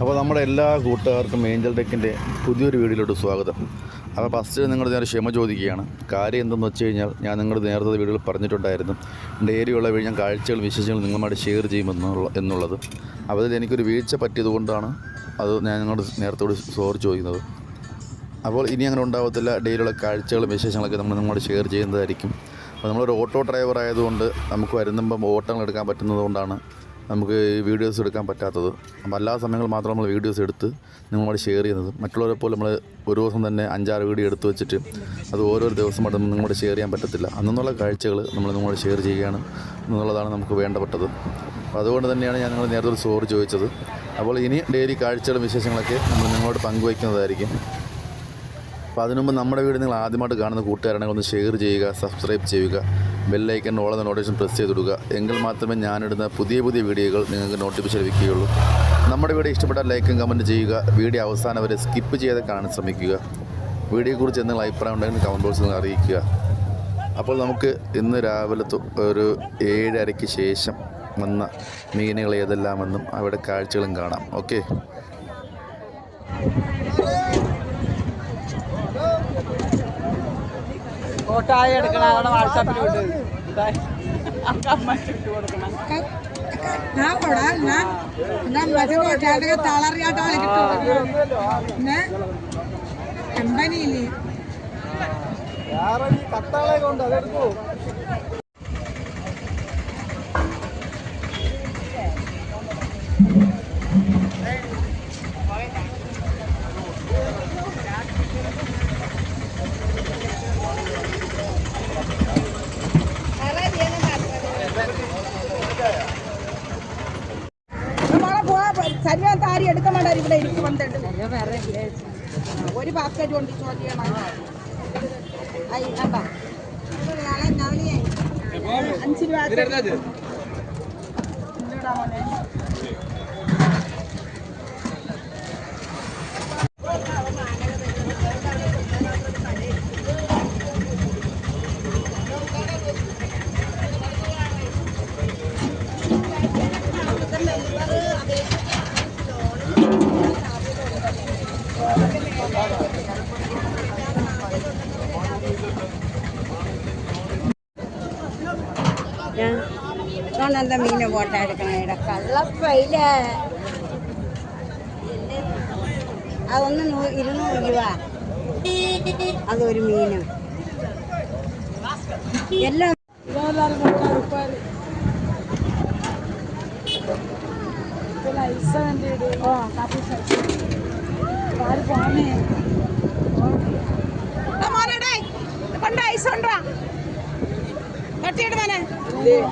അപ്പോൾ നമ്മുടെ എല്ലാ കൂട്ടുകാർക്കും ഏഞ്ചൽ ടെക്കിന്റെ പുതിയൊരു വീഡിയോയിലോട്ട് സ്വാഗതം. അപ്പോൾ ഫസ്റ്റ് നിങ്ങളുടെ നേരെ ക്ഷമ ചോദിക്കുകയാണ്. കാര്യം എന്തെന്ന് വെച്ച് കഴിഞ്ഞാൽ ഞാൻ നിങ്ങളുടെ നേരത്തെ വീഡിയോയിൽ പറഞ്ഞിട്ടുണ്ടായിരുന്നു. ഡെയിലിയുള്ള വഴി ഞാൻ കാഴ്ചകൾ വിശേഷങ്ങൾ നിങ്ങളുമായിട്ട് ഷെയർ ചെയ്യുമെന്നുള്ള എന്നുള്ളത്. അപ്പോൾ അതിൽ എനിക്കൊരു വീഴ്ച പറ്റിയതുകൊണ്ടാണ് അത് ഞാൻ നിങ്ങളുടെ നേരത്തോട് സോറി ചോദിക്കുന്നത്. അപ്പോൾ ഇനി അങ്ങനെ ഉണ്ടാകത്തില്ല ഡെയിലിയുള്ള കാഴ്ചകളും വിശേഷങ്ങളൊക്കെ നമ്മൾ നിങ്ങളോട് ഷെയർ ചെയ്യുന്നതായിരിക്കും. അപ്പോൾ നമ്മളൊരു ഓട്ടോ ഡ്രൈവർ ആയതുകൊണ്ട് നമുക്ക് വരുമ്പം ഓട്ടങ്ങൾ എടുക്കാൻ പറ്റുന്നത് കൊണ്ടാണ് നമുക്ക് ഈ വീഡിയോസ് എടുക്കാൻ പറ്റാത്തത്. അപ്പോൾ എല്ലാ സമയങ്ങളും മാത്രം നമ്മൾ വീഡിയോസ് എടുത്ത് നിങ്ങളോട് ഷെയർ ചെയ്യുന്നത്. മറ്റുള്ളവരെ പോലെ നമ്മൾ ഒരു ദിവസം തന്നെ അഞ്ചാറ് വീഡിയോ എടുത്ത് വെച്ചിട്ട് അത് ഓരോ ദിവസമായിട്ട് നിങ്ങളോട് ഷെയർ ചെയ്യാൻ പറ്റത്തില്ല. അന്നുള്ള കാഴ്ചകൾ നമ്മൾ നിങ്ങളോട് ഷെയർ ചെയ്യുകയാണ് എന്നുള്ളതാണ് നമുക്ക് വേണ്ടപ്പെട്ടത്. അപ്പോൾ അതുകൊണ്ട് തന്നെയാണ് ഞാൻ നിങ്ങൾ നേരത്തെ ഒരു സോറി ചോദിച്ചത്. അപ്പോൾ ഇനി ഡെയിലി കാഴ്ചകളും വിശേഷങ്ങളൊക്കെ നമ്മൾ നിങ്ങളോട് പങ്കുവയ്ക്കുന്നതായിരിക്കും. അപ്പോൾ അതിനുമുമ്പ് നമ്മുടെ വീട് നിങ്ങൾ ആദ്യമായിട്ട് കാണുന്ന കൂട്ടുകാരാണെങ്കിൽ ഒന്ന് ഷെയർ ചെയ്യുക സബ്സ്ക്രൈബ് ചെയ്യുക. ബെല്ലൈക്കൻ ഓളെന്ന നോട്ടിഫിക്കേഷൻ പ്രസ് ചെയ്ത് കൊടുക്കുക എങ്കിൽ മാത്രമേ ഞാനിടുന്ന പുതിയ പുതിയ വീഡിയോകൾ നിങ്ങൾക്ക് നോട്ടിഫിക്കേഷൻ ലഭിക്കുകയുള്ളൂ. നമ്മുടെ വീഡിയോ ഇഷ്ടപ്പെട്ടാൽ ലൈക്കും കമന്റ് ചെയ്യുക. വീഡിയോ അവസാനം വരെ സ്കിപ്പ് ചെയ്ത് കാണാൻ ശ്രമിക്കുക. വീഡിയോയെക്കുറിച്ച് എന്തെങ്കിലും അഭിപ്രായം ഉണ്ടെങ്കിൽ കമന്റ് ബോക്സിൽ നിന്ന് അറിയിക്കുക. അപ്പോൾ നമുക്ക് ഇന്ന് രാവിലെ ഒരു ഏഴരയ്ക്ക് ശേഷം വന്ന മീനുകൾ ഏതെല്ലാമെന്നും അവിടെ കാഴ്ചകളും കാണാം. ഓക്കെ ഫോട്ടോയി എടുക്കണം. അവിടെ വാട്സാപ്പിൽ വിട്ട്. കൊടുക്കണം ഞാൻ കൊടാ ഞാൻ ഞാൻ മറ്റേ കോട്ടായിട്ട് തളറിയാട്ടോ പിന്നെ കമ്പനിയില്ലേ കത്താളെ കൊണ്ട് അതെടുക്കൂ നമ്മളെ ശരീരം താരി എടുക്കാൻ വേണ്ട? ഇവിടെ ഇരിക്കും വന്നിട്ട് ഒരു ബാസ്കറ്റ് കൊണ്ട് ചോദ്യമാണ് അഞ്ച് രൂപ ഇല്ലടാ മോനെ. നല്ല മീന് ഫോട്ടോ എടുക്കണേട കള്ളപ്പയില അതൊന്ന് നൂ- ഇരുന്നൂറ് രൂപ അതൊരു മീനും എല്ലാം ആ മോനെ ഡേയ്, കൊണ്ട് ഐസ് കൊണ്ടുവാ കട്ടിയിട്ട് മോനെ കൊണ്ടുവാ,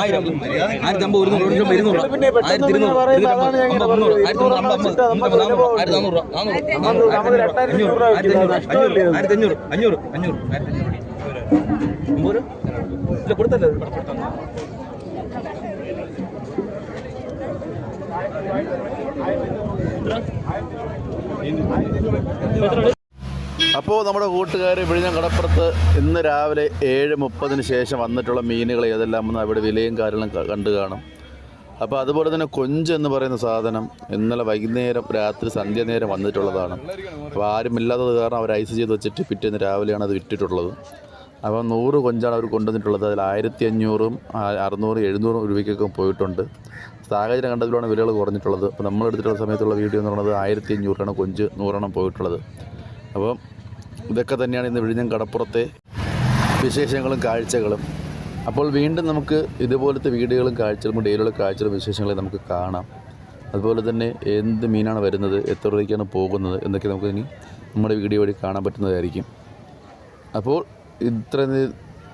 ആയിരം ആയിരത്തി അമ്പത് ഒരു നൂറ് ഒരു ഇരുന്നൂറ് ആയിരത്തി ഇരുന്നൂറ് മുന്നൂറ് ആയിരത്തി മുന്നൂറ് അമ്പത് അമ്പത് നാനൂറ് രൂപ? അപ്പോൾ നമ്മുടെ കൂട്ടുകാർ വിഴിഞ്ഞം കടപ്പുറത്ത് ഇന്ന് രാവിലെ ഏഴ് മുപ്പതിന് ശേഷം വന്നിട്ടുള്ള മീനുകൾ ഏതെല്ലാം വന്ന് അവിടെ വിലയും കാര്യങ്ങളും കണ്ടു കാണും. അപ്പോൾ അതുപോലെ തന്നെ കൊഞ്ച് എന്ന് പറയുന്ന സാധനം ഇന്നലെ വൈകുന്നേരം രാത്രി സന്ധ്യ നേരം വന്നിട്ടുള്ളതാണ്. അപ്പോൾ ആരുമില്ലാത്തത് കാരണം അവർ ഐസ് ചെയ്ത് വെച്ചിട്ട് പിറ്റേന്ന് രാവിലെയാണ് അത് വിറ്റിട്ടുള്ളത്. അപ്പോൾ നൂറ് കൊഞ്ചാണ് അവർ കൊണ്ടുവന്നിട്ടുള്ളത്. അതിൽ ആയിരത്തി അഞ്ഞൂറും അറുന്നൂറ് എഴുന്നൂറും രൂപയ്ക്കൊക്കെ പോയിട്ടുണ്ട്. സാഹചര്യം കണ്ടതിലാണ് വിലകൾ കുറഞ്ഞിട്ടുള്ളത്. അപ്പോൾ നമ്മൾ എടുത്തിട്ടുള്ള സമയത്തുള്ള വീഡിയോ എന്ന് പറയുന്നത് ആയിരത്തി അഞ്ഞൂറാണ് കൊഞ്ച് നൂറെണ്ണം പോയിട്ടുള്ളത്. അപ്പം ഇതൊക്കെ തന്നെയാണ് ഇന്ന് വിഴിഞ്ഞം കടപ്പുറത്തെ വിശേഷങ്ങളും കാഴ്ചകളും. അപ്പോൾ വീണ്ടും നമുക്ക് ഇതുപോലത്തെ വീഡിയോകളും കാഴ്ചകളും ഡെയിലിയുള്ള കാഴ്ചകളും വിശേഷങ്ങളും നമുക്ക് കാണാം. അതുപോലെ തന്നെ എന്ത് മീനാണ് വരുന്നത് എത്ര രൂപയ്ക്കാണ് പോകുന്നത് എന്നൊക്കെ നമുക്ക് ഇനി നമ്മുടെ വീഡിയോ വഴി കാണാൻ പറ്റുന്നതായിരിക്കും. അപ്പോൾ ഇത്ര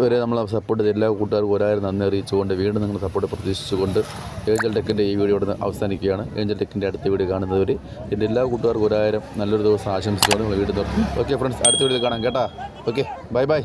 വരെ നമ്മളെ സപ്പോർട്ട് ചെയ്ത എല്ലാ കൂട്ടുകാർക്കും ഒരായിരം നന്ദി അറിയിച്ചുകൊണ്ട് വീണ്ടും നിങ്ങൾ സപ്പോർട്ട് പ്രതീക്ഷിച്ചുകൊണ്ട് ഏഞ്ചൽ ടെക്കിന്റെ ഈ വീഡിയോ ഇവിടെ അവസാനിക്കുകയാണ്. ഏഞ്ചൽ ടെക്കിന്റെ അടുത്ത വീഡിയോ കാണുന്നവർ എന്റെ എല്ലാ കൂട്ടുകാർക്കും ഒരായിരം നല്ലൊരു ദിവസം ആശംസിച്ചുകൊണ്ട് വീണ്ടും ഓക്കെ ഫ്രണ്ട്സ് അടുത്ത വീഡിയോ കാണാം കേട്ടാ. Okay bye bye